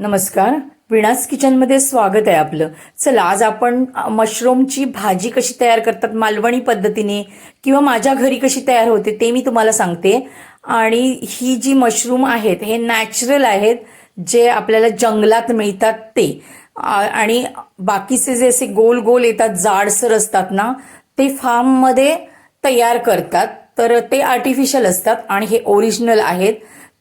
नमस्कार. विणास किचनमध्ये स्वागत आहे आपलं. चला आज आपण मशरूमची भाजी कशी तयार करतात मालवणी पद्धतीने किंवा माझ्या घरी कशी तयार होते ते मी तुम्हाला सांगते. आणि ही जी मशरूम आहेत हे नॅचरल आहेत जे आपल्याला जंगलात मिळतात ते. आणि बाकीचे जे असे गोल गोल येतात जाडसर असतात ना ते फार्ममध्ये तयार करतात. तर ते आर्टिफिशियल असतात आणि हे ओरिजिनल आहेत.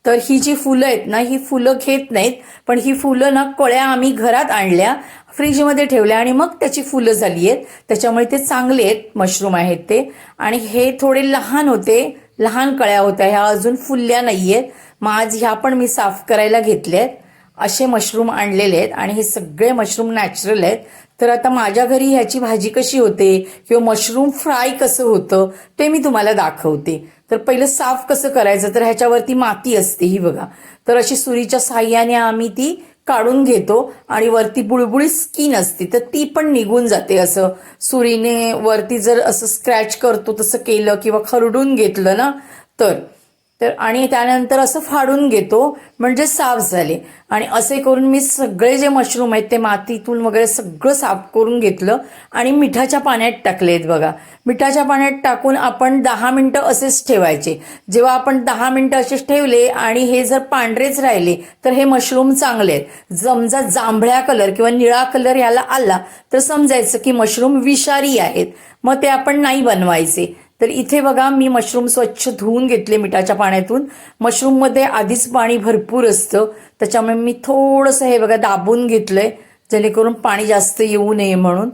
तर ही जी फुलं आहेत ना ही फुलं घेत नाहीत पण ही फुलं ना कळ्या आम्ही घरात आणल्या फ्रीजमध्ये ठेवल्या आणि मग त्याची फुलं झाली आहेत. त्याच्यामुळे ते चांगले आहेत मशरूम आहेत ते. आणि हे थोडे लहान होते लहान कळ्या होत्या ह्या अजून फुलल्या नाही आहेत मग आज ह्या पण मी साफ करायला घेतल्या आहेत असे मशरूम आणलेले आहेत आणि हे सगळे मशरूम नॅचरल आहेत. तर आता माझ्या घरी ह्याची भाजी कशी होते किंवा मशरूम फ्राय कसं होतं ते मी तुम्हाला दाखवते. तर पहिलं साफ कसं करायचं? तर ह्याच्यावरती माती असते ही बघा. तर अशी सुरीच्या साह्याने आम्ही ती काढून घेतो आणि वरती बुळबुळी स्किन असते तर ती पण निघून जाते असं. सुरीने वरती जर असं स्क्रॅच करतो तसं केलं किंवा खरडून घेतलं ना तर तर आणि त्यानंतर असं फाडून घेतो म्हणजे साफ झाले. आणि असे करून मी सगळे जे मशरूम आहेत ते मातीतून वगैरे सगळं साफ करून घेतलं आणि मिठाच्या पाण्यात टाकले आहेत बघा. मिठाच्या पाण्यात टाकून आपण दहा मिनटं असेच ठेवायचे. जेव्हा आपण दहा मिनटं असेच ठेवले आणि हे जर पांढरेच राहिले तर हे मशरूम चांगले आहेत. समजा जांभळ्या कलर किंवा निळा कलर ह्याला आला तर समजायचं की मशरूम विषारी आहेत. मग ते आपण नाही बनवायचे. तर इथे बघा मी मशरूम स्वच्छ धुवून घेतले मिठाच्या पाण्यातून. मशरूममध्ये आधीच पाणी भरपूर असतं. त्याच्यामुळे मी थोडंसं हे बघा दाबून घेतलंय जेणेकरून पाणी जास्त येऊ नये म्हणून.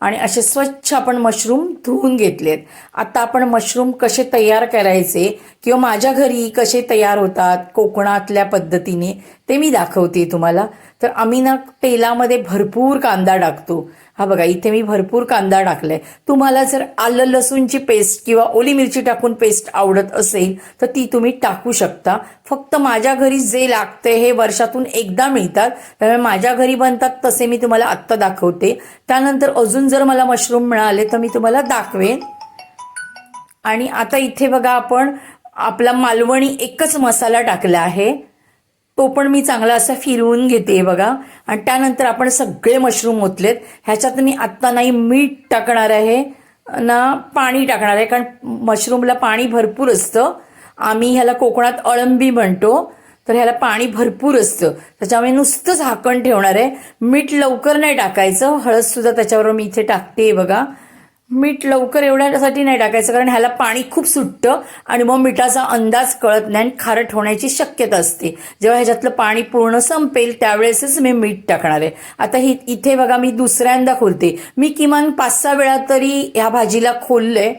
आणि असे स्वच्छ आपण मशरूम धुवून घेतलेत. आता आपण मशरूम कसे तयार करायचे किंवा माझ्या घरी कसे तयार होतात कोकणातल्या पद्धतीने ते मी दाखवते तुम्हाला. तर आम्ही ना तेलामध्ये भरपूर कांदा टाकतो. हा बघा इथे मी भरपूर कांदा टाकलाय. तुम्हाला जर आलं लसूणची पेस्ट किंवा ओली मिरची टाकून पेस्ट आवडत असेल तर ती तुम्ही टाकू शकता. फक्त माझ्या घरी जे लागते हे वर्षातून एकदा मिळतात. त्यामुळे माझ्या घरी बनतात तसे मी तुम्हाला आत्ता दाखवते. त्यानंतर अजून जर मला मशरूम मिळाले तर मी तुम्हाला दाखवेन. आणि आता इथे बघा आपण आपला मालवणी एकच मसाला टाकला आहे. तो पण मी चांगला असा फिरवून घेते बघा. आणि त्यानंतर आपण सगळे मशरूम ओतलेत. ह्याच्यात मी आत्ता नाही मीठ टाकणार आहे ना पाणी टाकणार आहे. कारण मशरूमला पाणी भरपूर असतं. आम्ही ह्याला कोकणात अळंबी म्हणतो. तर ह्याला पाणी भरपूर असतं. त्याच्यामुळे नुसतं झाकण ठेवणार आहे. मीठ लवकर नाही टाकायचं. हळद सुद्धा त्याच्यावर मी इथे टाकते बघा. मीठ लवकर एवढ्यासाठी नाही टाकायचं कारण ह्याला पाणी खूप सुटतं आणि मग मिठाचा अंदाज कळत नाही आणि खारट होण्याची शक्यता असते. जेव्हा ह्याच्यातलं पाणी पूर्ण संपेल त्यावेळेसच मी मीठ टाकणार आहे. आता ही इथे बघा मी दुसऱ्यांदा खोलते. मी किमान पाच सहा वेळा तरी ह्या भाजीला खोललंय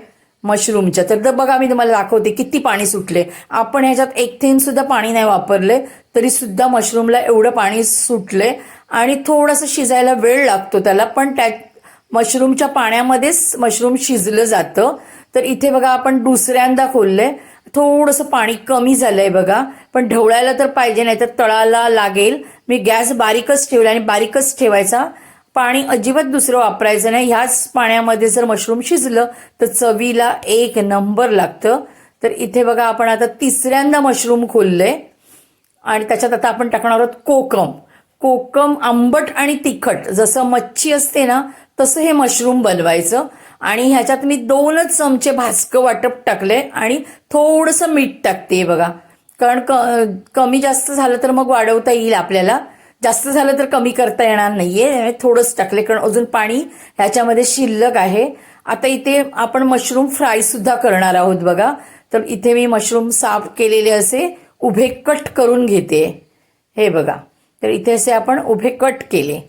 मशरूमच्या. तर तर बघा मी तुम्हाला दाखवते किती पाणी सुटले आपण ह्याच्यात एक थेंब सुद्धा पाणी नाही वापरले तरी सुद्धा मशरूमला एवढं पाणी सुटले आणि थोडंसं शिजायला वेळ लागतो त्याला पण त्या मशरूमच्या पाण्यामध्येच मशरूम शिजलं जातं. तर इथे बघा आपण दुसऱ्यांदा खोललंय. थोडंसं पाणी कमी झालंय बघा. पण ढवळायला तर पाहिजे नाही तर तळाला लागेल. मी गॅस बारीकच ठेवला आणि बारीकच ठेवायचा. पाणी अजिबात दुसरं वापरायचं नाही. ह्याच पाण्यामध्ये जर मशरूम शिजलं तर चवीला एक नंबर लागतं. तर इथे बघा आपण आता तिसऱ्यांदा मशरूम खोललंय. आणि त्याच्यात आता आपण टाकणार आहोत कोकम. कोकम आंबट आणि तिखट. जसं मच्छी असते ना तसं हे मशरूम बनवायचं. आणि ह्याच्यात मी दोनच चमचे भाजकं वाटप टाकले आणि थोडंसं मीठ टाकते बघा. कारण क कमी जास्त झालं तर मग वाढवता येईल आपल्याला. जास्त झालं तर कमी करता येणार नाहीये. थोडंच टाकले कारण अजून पाणी ह्याच्यामध्ये शिल्लक आहे. आता इथे आपण मशरूम फ्राय सुद्धा करणार आहोत बघा. तर इथे मी मशरूम साफ केलेले असे उभे कट करून घेते. हे बघा. तर इथे असे आपण उभे कट केले.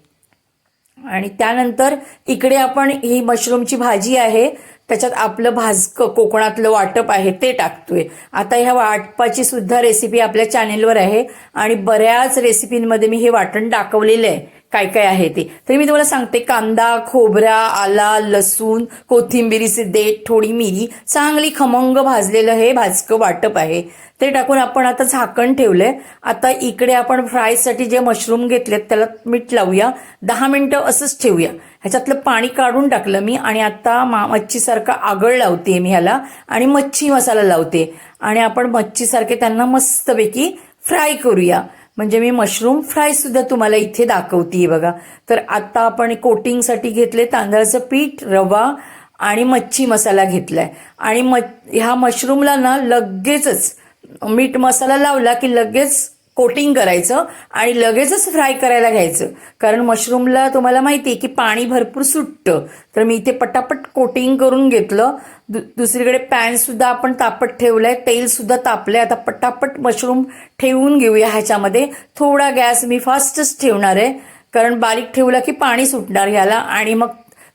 आणि त्यानंतर इकडे आपण ही मशरूमची भाजी आहे त्याच्यात आपलं भाजकं कोकणातलं वाटप आहे ते टाकतोय. आता ह्या वाटपाची सुद्धा रेसिपी आपल्या चॅनेलवर आहे आणि बऱ्याच रेसिपींमध्ये मी हे वाटण दाखवलेलं आहे. काय काय आहे ते. तरी मी तुम्हाला सांगते कांदा खोबरा आला लसूण कोथिंबिरीचे देठ थोडी मिरी चांगली खमंग भाजलेलं हे भाजकं वाटप आहे. ते टाकून आपण आता झाकण ठेवलंय. आता इकडे आपण फ्रायसाठी जे मशरूम घेतलेत त्याला मीठ लावूया. दहा मिनटं असंच ठेवूया. ह्याच्यातलं पाणी काढून टाकलं मी आणि आता मा मच्छीसारखा आगळ लावते मी ह्याला आणि मच्छी मसाला लावते. आणि आपण मच्छीसारखे त्यांना मस्तपैकी फ्राय करूया. म्हणजे मी मशरूम फ्राय सुद्धा तुम्हाला इथे दाखवतीये बघा. तर आता आपण कोटिंगसाठी घेतले तांदळाचं पीठ रवा आणि मच्छी मसाला घेतलाय. आणि म ह्या मशरूमला ना लगेचच मीठ मसाला लावला की लगेच कोटिंग करायचं आणि लगेचच फ्राय करायला घ्यायचं. कारण मशरूमला तुम्हाला माहिती आहे की पाणी भरपूर सुटतं. तर मी इथे पटापट कोटिंग करून घेतलं. दु दुसरीकडे पॅन सुद्धा आपण तापत ठेवलंय. तेल सुद्धा तापलंय. आता पटापट मशरूम ठेवून घेऊया ह्याच्यामध्ये. थोडा गॅस मी फास्टच ठेवणार आहे. कारण बारीक ठेवला की पाणी सुटणार ह्याला आणि मग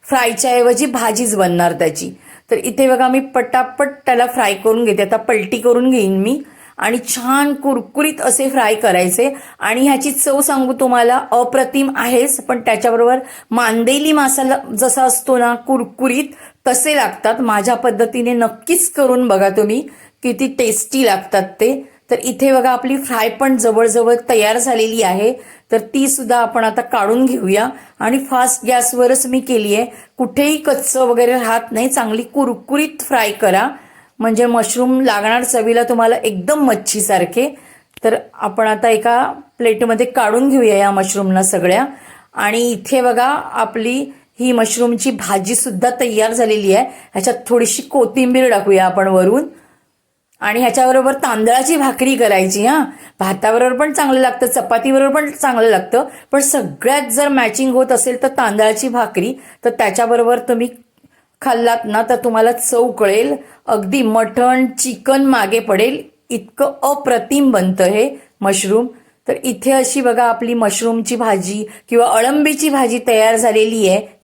फ्रायच्या ऐवजी भाजीच बनणार त्याची. तर इथे बघा मी पटापट त्याला फ्राय करून घेते. आता पलटी करून घेईन मी. आणि छान कुरकुरीत असे फ्राय करायचे. आणि ह्याची चव सांगू तुम्हाला अप्रतिम आहेच पण त्याच्याबरोबर मांदेली मासाला जसा असतो ना कुरकुरीत तसे लागतात. माझ्या पद्धतीने नक्कीच करून बघा तुम्ही किती टेस्टी लागतात ते. तर इथे बघा आपली फ्राय पण जवळजवळ तयार झालेली आहे. तर ती सुद्धा आपण आता काढून घेऊया. आणि फास्ट गॅसवरच मी केली आहे कुठेही कच्चं वगैरे राहत नाही. चांगली कुरकुरीत फ्राय करा. म्हणजे मशरूम लागणार चवीला तुम्हाला एकदम मच्छीसारखे. तर आपण आता एका प्लेटमध्ये काढून घेऊया या मशरूमना सगळ्या. आणि इथे बघा आपली ही मशरूमची भाजीसुद्धा तयार झालेली आहे. ह्याच्यात थोडीशी कोथिंबीर टाकूया आपण वरून. आणि ह्याच्याबरोबर तांदळाची भाकरी करायची हां. भाताबरोबर पण चांगलं लागतं चपातीबरोबर पण चांगलं लागतं. पण सगळ्यात जर मॅचिंग होत असेल तर तांदळाची भाकरी तर त्याच्याबरोबर तुम्ही खाल्लात ना तर तुम्हाला चव कळेल. अगदी मटण चिकन मागे पडेल. इतकं अप्रतिम बनतं हे मशरूम. तर इथे अशी बघा आपली मशरूमची भाजी किंवा अळंबीची भाजी तयार झालेली आहे.